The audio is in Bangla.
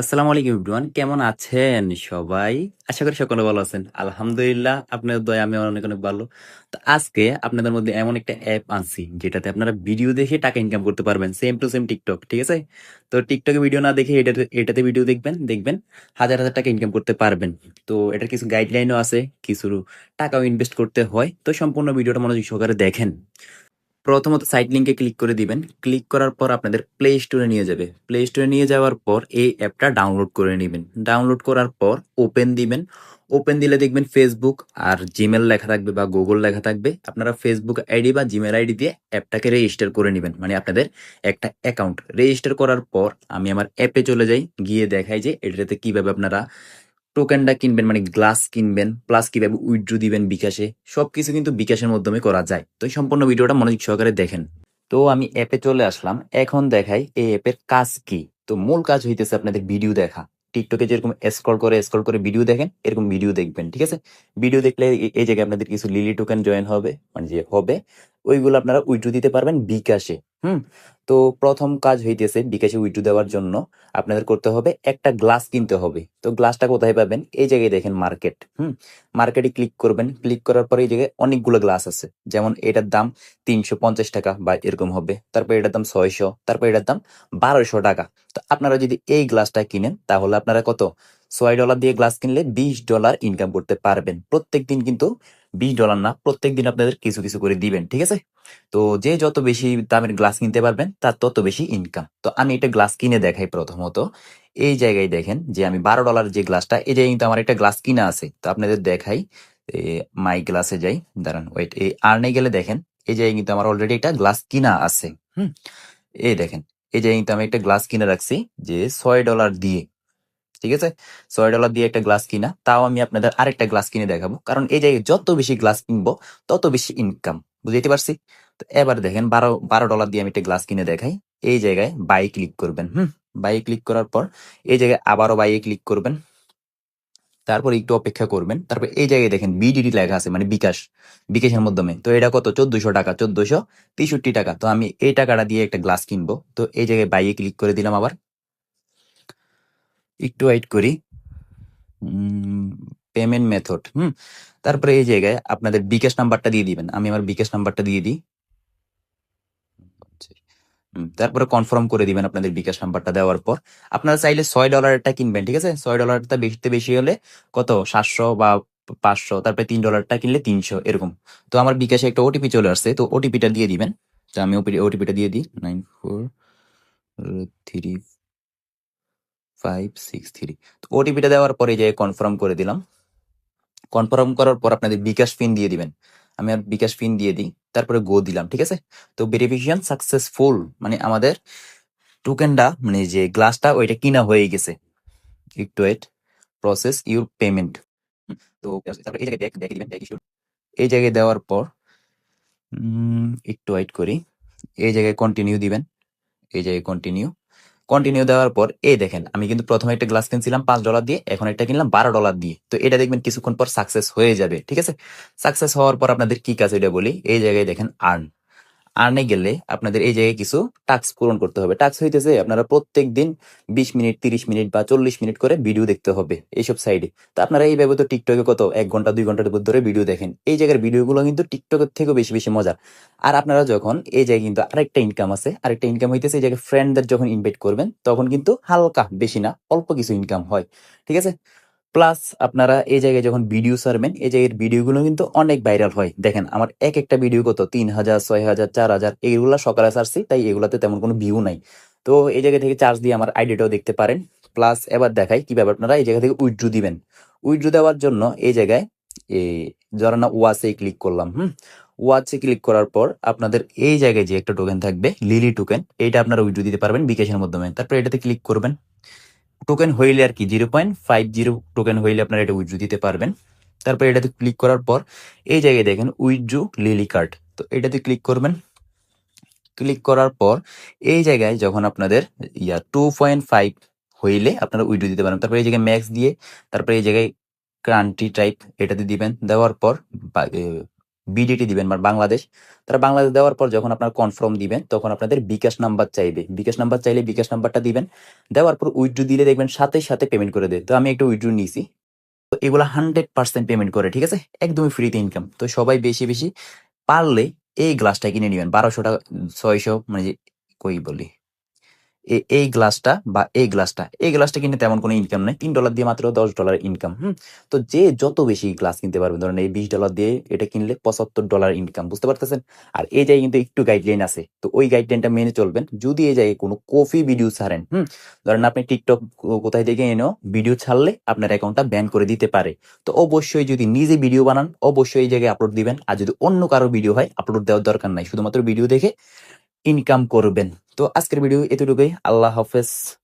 আসসালামু আলাইকুম এভরিওয়ান, কেমন আছেন সবাই? আশা করি সকলে ভালো আছেন। আলহামদুলিল্লাহ, আপনাদের দয়া, আমি অনেক অনেক ভালো। তো আজকে আপনাদের মধ্যে এমন একটা অ্যাপ আনছি, যেটাতে আপনারা ভিডিও দেখে টাকা ইনকাম করতে পারবেন সেম টু সেম টিকটক ঠিক আছে? তো টিকটকে ভিডিও না দেখে এটাতে এটাতে ভিডিও দেখবেন দেখবেন হাজার হাজার টাকা ইনকাম করতে পারবেন। তো এটার কিছু গাইডলাইনও আছে, কিছু টাকাও ইনভেস্ট করতে হয়। তো সম্পূর্ণ ভিডিওটা মনোযোগ সহকারে দেখেন। প্রথমত সাইট লিঙ্কে ক্লিক করে দিবেন। ক্লিক করার পর আপনাদের প্লে স্টোরে নিয়ে যাবে। প্লে স্টোরে নিয়ে যাওয়ার পর এই অ্যাপটা ডাউনলোড করে নেবেন। ডাউনলোড করার পর ওপেন দিবেন। ওপেন দিলে দেখবেন ফেসবুক আর জিমেল লেখা থাকবে বা গুগল লেখা থাকবে। আপনারা ফেসবুক আইডি বা জিমেল আইডি দিয়ে অ্যাপটাকে রেজিস্টার করে নেবেন। মানে আপনাদের একটা অ্যাকাউন্ট রেজিস্টার করার পর আমি আমার অ্যাপে চলে যাই। গিয়ে দেখাই যে এটাতে কীভাবে আপনারা টোকেনটা কিনবেন মানে গ্লাস কিনবেন প্লাস কীভাবে উইথড্রু দিবেন বিকাশে, সবকিছু কিন্তু বিকাশের মাধ্যমে করা যায়। তো এই সম্পূর্ণ ভিডিওটা মনোযোগ সহকারে দেখেন। তো আমি অ্যাপে চলে আসলাম। এখন দেখাই এই অ্যাপের কাজ কি। তো মূল কাজ হইতেছে আপনাদের ভিডিও দেখা। টিকটকে যেরকম স্ক্রল করে স্ক্রল করে ভিডিও দেখেন, এরকম ভিডিও দেখবেন, ঠিক আছে? ভিডিও দেখলে এই জায়গায় আপনাদের কিছু লিলি টোকেন জয়েন হবে মানে যে হবে, ওইগুলো আপনারা উইথড্রু দিতে পারবেন বিকাশে। হুম। তো প্রথম কাজ হইতেছে বিকাশে উইথড্রু দেওয়ার জন্য আপনাদের করতে হবে একটা গ্লাস কিনতে হবে। তো গ্লাসটা কোথায় পাবেন? এই জায়গায় দেখেন মার্কেট হুম। মার্কেটে ক্লিক করবেন ক্লিক করার পরে এই জায়গায় অনেকগুলো গ্লাস আছে। যেমন এটার দাম তিনশো পঞ্চাশ টাকা বা এরকম হবে। তারপর এটার দাম ছয়শো, তারপর এটার দাম বারোশো টাকা। তো আপনারা যদি এই গ্লাসটা কিনেন, তাহলে আপনারা কত? ছয় ডলার দিয়ে গ্লাস কিনলে বিশ ডলার ইনকাম করতে পারবেন। প্রত্যেক দিন কিন্তু বিশ ডলার না প্রত্যেক দিন আপনাদের কিছু কিছু করে দিবেন, ঠিক আছে? তো যে যত বেশি দামের গ্লাস কিনতে পারবেন, তার তত বেশি ইনকাম তো আমি এটা গ্লাস কিনে দেখাই প্রথমত। এই জায়গায় দেখেন যে আমি বারো ডলার যে গ্লাসটা, এই জায়গায় কিন্তু আমার একটা গ্লাস কিনা আছে। তো আপনাদের দেখাই মাই গ্লাসে যাই, দাঁড়ান ওয়েট এই আর্নে গেলে দেখেন, এই জায়গায় কিন্তু আমার অলরেডি একটা গ্লাস কিনা আছে। হুম, এই দেখেন, এই জায়গায় কিন্তু আমি একটা গ্লাস কিনে রাখছি যে ছয় ডলার দিয়ে। ঠিক আছে? ছয় ডলার দিয়ে একটা গ্লাস কিনা। তাও আমি আপনাদের আরেকটা গ্লাস কিনে দেখাবো। কারণ এই জায়গায় যত বেশি গ্লাস কিনবো, তত বেশি ইনকাম বুঝতে পারছি? তো এবার দেখেন, বারো বারো ডলার দিয়ে আমি একটা গ্লাস কিনে দেখাই। এই জায়গায় বাই ক্লিক করবেন, হুম? বাই ক্লিক করার পর এই জায়গায় আবারও বাইয়ে ক্লিক করবেন। তারপর একটু অপেক্ষা করবেন। তারপর এই জায়গায় দেখেন বিডিডি লেখা আছে মানে বিকাশ। বিকাশের মাধ্যমে। তো এটা কত? চোদ্দশো টাকা, চোদ্দশো তেষট্টি টাকা। তো আমি এই টাকাটা দিয়ে একটা গ্লাস কিনবো। তো এই জায়গায় বাইয়ে ক্লিক করে দিলাম আবার। একটু ওয়েট করি। Payment method hmm? তারপরে এই জায়গায় আপনাদের বিকাশ নাম্বারটা দিয়ে দিবেন। আমি আমার বিকাশ নাম্বারটা দিয়ে দিই। হুম, তারপরে কনফার্ম করে দিবেন আপনাদের বিকাশ নাম্বারটা দেওয়ার পর। আপনারা চাইলে ছয় ডলারটা কিনবেন ঠিক আছে? ছয় ডলারটা বেশিতে বেশি হলে কত? সাতশো বা পাঁচশো তারপরে তিন ডলারটা কিনলে তিনশো এরকম। তো আমার বিকাশে একটা ওটিপি চলে আসছে তো ওটিপিটা দিয়ে দিবেন। তো আমি ওটিপিটা দিয়ে দিই। Nine four three five six three তো ওটিপিটা দেওয়ার পরে যে কনফার্ম করে দিলাম। কনফার্ম করার পর আপনাদের বিকাশ পিন দিয়ে দিবেন। আমি আর বিকাশ পিন দিয়ে দিই, তারপরে গো দিলাম, ঠিক আছে? তো ভেরিফিকেশন সাকসেসফুল মানে আমাদের টোকেনটা মানে যে গ্লাসটা ওইটা কিনা হয়ে গেছে। একটু ওয়েট প্রসেস ইউর পেমেন্ট তো এই জায়গায় দেখে দিবেন এই জায়গায় দেওয়ার পর একটু ওয়েট করি। এই জায়গায় কন্টিনিউ দিবেন। এই জায়গায় কন্টিনিউ কন্টিনিউ দেওয়ার পর, এই দেখেন, আমি কিন্তু প্রথমে একটা গ্লাস কিনছিলাম, পাঁচ ডলার দিয়ে, এখন একটা কিনলাম বারো ডলার দিয়ে। তো এটা দেখবেন কিছুক্ষণ পর সাকসেস হয়ে যাবে, ঠিক আছে? সাকসেস হওয়ার পর আপনাদের কি কাজ এটা বলি? এই জায়গায় দেখেন আর্ন আর্নে গেলে আপনাদের এই জায়গায় কিছু টাস্ক পূরণ করতে হবে। টাস্ক হইতেছে আপনারা প্রত্যেক দিন বিশ মিনিট, তিরিশ মিনিট বা চল্লিশ মিনিট করে ভিডিও দেখতে হবে এইসব সাইডে। তো আপনারা এইভাবে তো টিকটকে কত এক ঘণ্টা, দুই ঘণ্টার উপর ধরে ভিডিও দেখেন। এই জায়গার ভিডিওগুলো কিন্তু টিকটকের থেকেও বেশি বেশি মজার। আর আপনারা যখন এই জায়গায় কিন্তু আরেকটা ইনকাম আছে, আরেকটা ইনকাম হইতেছে এই জায়গায় ফ্রেন্ডদের যখন ইনভাইট করবেন, তখন কিন্তু হালকা, বেশি না, অল্প কিছু ইনকাম হয়। ঠিক আছে? প্লাস আপনারা এই জায়গায় যখন ভিডিও সারবেন এই জায়গার ভিডিওগুলো কিন্তু অনেক ভাইরাল হয়। দেখেন, আমার এক একটা ভিডিও কত? তিন হাজার, ছয় হাজার, চার হাজার এইগুলা সকালে সারছি তাই এগুলাতে তেমন কোনো ভিউ নাই। তো এই জায়গা থেকে চার্জ দিয়ে আমার আইডিয়াটাও দেখতে পারেন। প্লাস এবার দেখাই কীভাবে আপনারা এই জায়গা থেকে উইথড্রু দিবেন। উইড্রু দেওয়ার জন্য এই জায়গায়, এই ধরো না ওয়াচে ক্লিক করলাম, হুম? ওয়াচে ক্লিক করার পর আপনাদের এই জায়গায় যে একটা টোকেন থাকবে লিলি টোকেন এইটা আপনারা উইথড্রু দিতে পারবেন বিকাশের মাধ্যমে। তারপর এটাতে ক্লিক করবেন। টোকেন হইলে আর কি zero point five zero token হইলে আপনারা এটা উইথড্রু দিতে পারবেন। তারপর এটাতে ক্লিক করার পর এই জায়গায় দেখেন উইথড্রু লিলি কার্ড তো এটাতে ক্লিক করবেন। ক্লিক করার পর এই জায়গায় যখন আপনাদের ইয়া টু পয়েন্ট ফাইভ হইলে আপনারা উইডো দিতে পারেন তারপর এই জায়গায় ম্যাক্স দিয়ে তারপর এই জায়গায় ক্রান্টি টাইপ এটাতে দিবেন। দেওয়ার পর বিডিটি দিবেন মানে বাংলাদেশ। তারা বাংলাদেশ দেওয়ার পর যখন আপনার কনফার্ম দিবেন, তখন আপনাদের বিকাশ নাম্বার চাইবে। বিকাশ নাম্বার চাইলে বিকাশ নাম্বারটা দিবেন। দেওয়ার পর উইথড্রু দিলে দেখবেন সাথে সাথে পেমেন্ট করে দেয়। তো আমি একটা উইথড্রু নিয়েছি তো এগুলো হান্ড্রেড পার্সেন্ট পেমেন্ট করে, ঠিক আছে? একদমই ফ্রিতে ইনকাম তো সবাই বেশি বেশি পারলে এই গ্লাসটা কিনে নেবেন। বারোশো টাকা, ছয়শো মানে কই বলি? এই গ্লাসটা বা এই গ্লাসটা এই গ্লাসটা কিনে তেমন কোনো ইনকাম নেই। তিন ডলার দিয়ে মাত্র দশ ডলার ইনকাম হুম? তো যে যত বেশি গ্লাস কিনতে পারবেন ধরেন এই বিশ ডলার দিয়ে এটা কিনলে পঁচাত্তর ডলার ইনকাম বুঝতে পারতেছেন? আর এই জায়গায় কিন্তু একটু গাইডলাইন আছে। তো ওই গাইডলাইনটা মেনে চলবেন। যদি এই জায়গায় কোনো কফি ভিডিও ছাড়েন, হুম? ধরেন আপনি টিকটক কোথায় থেকে এনেও ভিডিও ছাড়লে আপনার অ্যাকাউন্টটা ব্যান করে দিতে পারে। তো অবশ্যই যদি নিজে ভিডিও বানান, অবশ্যই এই জায়গায় আপলোড দিবেন। আর যদি অন্য কারও ভিডিও হয় আপলোড দেওয়ার দরকার নাই। শুধুমাত্র ভিডিও দেখে ইনকাম করবেন। তো আজকের ভিডিও এতটুকুই। আল্লাহ হাফেজ।